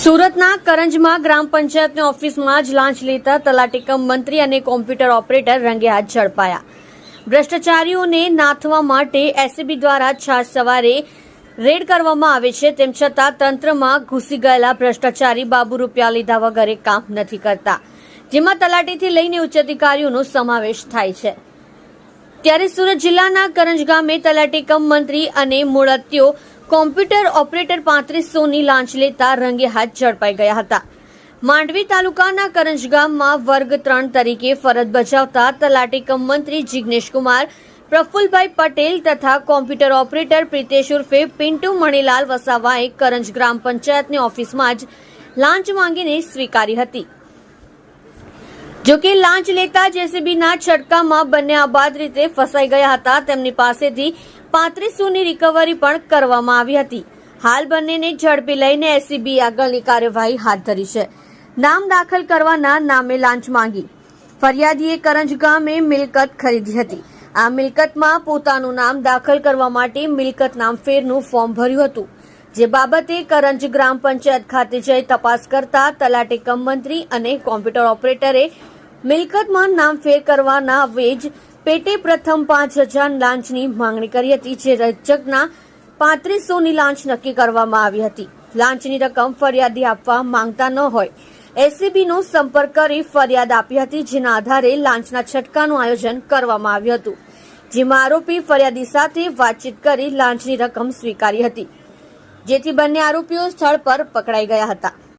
સુરતના કરંજમાં ગ્રામ પંચાયતની ઓફિસમાં જ લાંચ લેતા તલાટીકમ મંત્રી અને કોમ્પ્યુટર ઓપરેટર રંગે હાથ ઝડપાયા. ભ્રષ્ટાચારીઓને નાથવા માટે એસીબી દ્વારા છાશ સવારે રેડ કરવામાં આવે છે, તેમ છતાં તંત્રમાં ઘૂસી ગયેલા ભ્રષ્ટાચારી બાબુ રૂપિયા લીધા વગરે કામ નથી કરતા. જેમાં તલાટીથી લઈને ઉચ્ચ અધિકારીઓનો સમાવેશ થાય છે. ત્યારે સુરત જિલ્લાના કરંજ ગામે તલાટી કમ મંત્રી અને મૂળત્યો કોમ્પ્યુટર ઓપરેટર પાંત્રીસોની લાંચ લેતા રંગે હાથ ઝડપાઈ ગયા હતા. માંડવી તાલુકાના કરંજ ગામમાં વર્ગ ત્રણ તરીકે ફરજ બજાવતા તલાટી કમ મંત્રી જિગ્નેશ કુમાર, પ્રફુલભાઈ પટેલ તથા કોમ્પ્યુટર ઓપરેટર પ્રિતેશ ઉર્ફે પિન્ટુ મણીલાલ વસાવાએ કરંજ ગ્રામ પંચાયતની ઓફિસમાં જ લાંચ માંગીને સ્વીકારી હતી. જોકે લાંચ લેતા જેસીબીના છટકામાં બંને આબાદ રીતે ફસાઈ ગયા હતા. તેમની પાસેથી પાંત્રીસોની રિકવરી પણ કરવામાં આવી હતી. હાલ બંનેને ઝડપી લઈને એસીબી આગળની કાર્યવાહી હાથ ધરી છે. નામ દાખલ કરવાના નામે લાંચ માંગી. ફરિયાદીએ કરંજ ગામે મિલકત ખરીદી હતી. આ મિલકતમાં પોતાનું નામ દાખલ કરવા માટે મિલકત નામ ફેરનું ફોર્મ ભર્યું હતું. જે બાબતે કરંજ ગ્રામ પંચાયત ખાતે જઈ તપાસ કરતા તલાટી કમ મંત્રી અને કોમ્પ્યુટર ઓપરેટરે મિલકતમાં નામ ફેર કરવાના વેજ પેટે પ્રથમ પાંચ હજાર લાંચની માંગણી કરી હતી, જે રજકના પાંત્રીસોની લાંચ નક્કી કરવામાં આવી હતી. લાંચની રકમ ફરિયાદી આપવા માંગતા ન હોય. એસીબીનો સંપર્ક કરી ફરિયાદ આપી હતી, જેના આધારે લાંચના છટકાનું આયોજન કરવામાં આવ્યું હતું. જેમાં આરોપી ફરિયાદી સાથે વાતચીત કરી લાંચની રકમ સ્વીકારી હતી. જેથી બંને આરોપીઓ સ્થળ પર પકડાઈ ગયા હતા.